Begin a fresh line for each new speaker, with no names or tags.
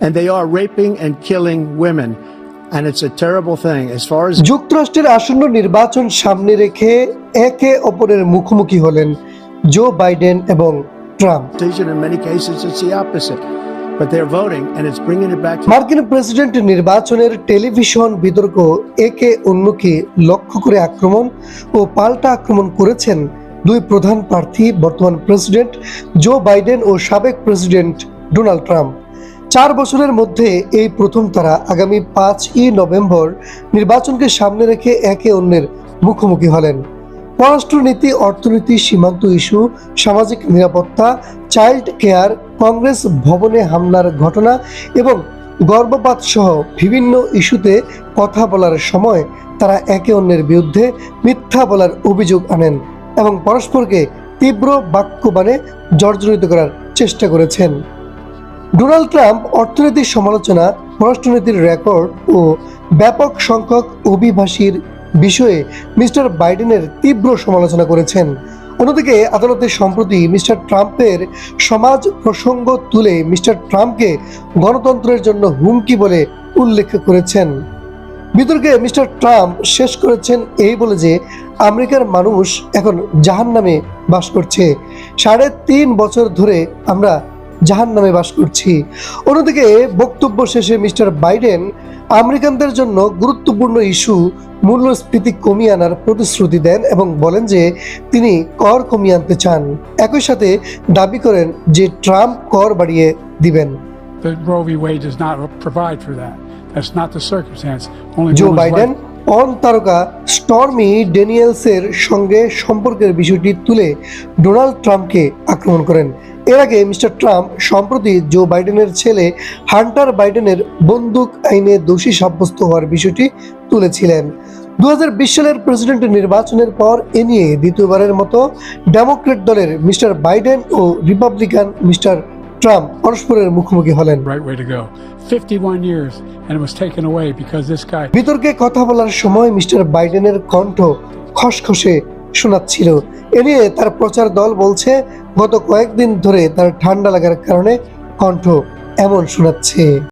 and they are raping and killing women. And it's a terrible thing. As far as
যুক্তরাষ্ট্রের আসন্ন নির্বাচন সামনে রেখে একে অপরের মুখোমুখি হলেন জো বাইডেন এবং Trump
in many cases, it's the opposite. But they're voting, and it's bringing it back
মার্কিন প্রেসিডেন্ট নির্বাচনের টেলিভিশন বিতর্ক একে অন্যকে লক্ষ্য করে আক্রমণ ও পাল্টা আক্রমণ করেছেন দুই প্রধান প্রার্থী বর্তমান প্রেসিডেন্ট জো বাইডেন ও সাবেক প্রেসিডেন্ট ডোনাল্ড ট্রাম্প চার বছরের মধ্যে এই প্রথম তারা আগামী পাঁচই নভেম্বর নির্বাচনকে সামনে রেখে একে অন্যের মুখোমুখি হলেন। পররাষ্ট্রনীতি, অর্থনীতি, সীমান্ত ইস্যু, সামাজিক নিরাপত্তা, চাইল্ড কেয়ার, কংগ্রেস ভবনে হামলার ঘটনা এবং গর্ভপাত সহ বিভিন্ন ইস্যুতে কথা বলার সময় তারা একে অন্যের বিরুদ্ধে মিথ্যা বলার অভিযোগ আনেন এবং পরস্পরকে তীব্র বাক্যবাণে জর্জরিত করার চেষ্টা করেছেন। ডোনাল্ড ট্রাম্প অর্থনৈতিক সমালোচনা, পররাষ্ট্রনীতির রেকর্ড ও ব্যাপক সংখ্যক অভিবাসীর বিষয়ে মিস্টার বাইডেনের তীব্র সমালোচনা করেছেন। অন্যদিকে আদালতে সম্প্রতি মিস্টার ট্রাম্পের সমাজ প্রসঙ্গ তুলে মিস্টার ট্রাম্পকে গণতন্ত্রের জন্য হুমকি বলে উল্লেখ করেছেন। বিতর্কে মিস্টার ট্রাম্প শেষ করেছেন এই বলে যে, আমেরিকার মানুষ এখন জাহান নামে বাস করছে। সাড়ে তিন বছর ধরে আমরা জাহান নামে বাস করছি। অন্যদিকে বক্তব্য শেষে মিস্টার বাইডেন আমেরিকানদের জন্য গুরুত্বপূর্ণ ইস্যু মূল্যস্ফীতি কমিয়ে আনার প্রতিশ্রুতি দেন এবং বলেন যে তিনি কর কমিয়ে আনতে চান। একই সাথে দাবি করেন যে ট্রাম্প কর বাড়িয়ে দিবেন। জো বাইডেন অন তারকা স্টর্মি ড্যানিয়েলসের সঙ্গে সম্পর্কের বিষয়টি তুলে ডোনাল্ড ট্রাম্পকে আক্রমণ করেন। এর আগে মিস্টার ট্রাম্প সম্প্রতি জো বাইডেনের ছেলে হান্টার বাইডেনের বন্দুক আইনে দোষী সাব্যস্ত হওয়ার বিষয়টি তুলেছিলেন দু হাজার বিশ সালের প্রেসিডেন্ট নির্বাচনের পর এ নিয়ে দ্বিতীয়বারের মতো ডেমোক্রেট দলের মিস্টার বাইডেন ও রিপাবলিকান মিস্টার ট্রাম্প পরস্পরের মুখোমুখি হলেন
right way to go. 51 years, and it was taken away because this guy
বিতর্কে কথা বলার সময় মিস্টার বাইডেনের কণ্ঠ খসখসে শোনাচ্ছিল। এ নিয়ে তার প্রচার দল বলছে, গত কয়েকদিন ধরে তার ঠান্ডা লাগার কারণে কণ্ঠ এমন শোনাচ্ছে।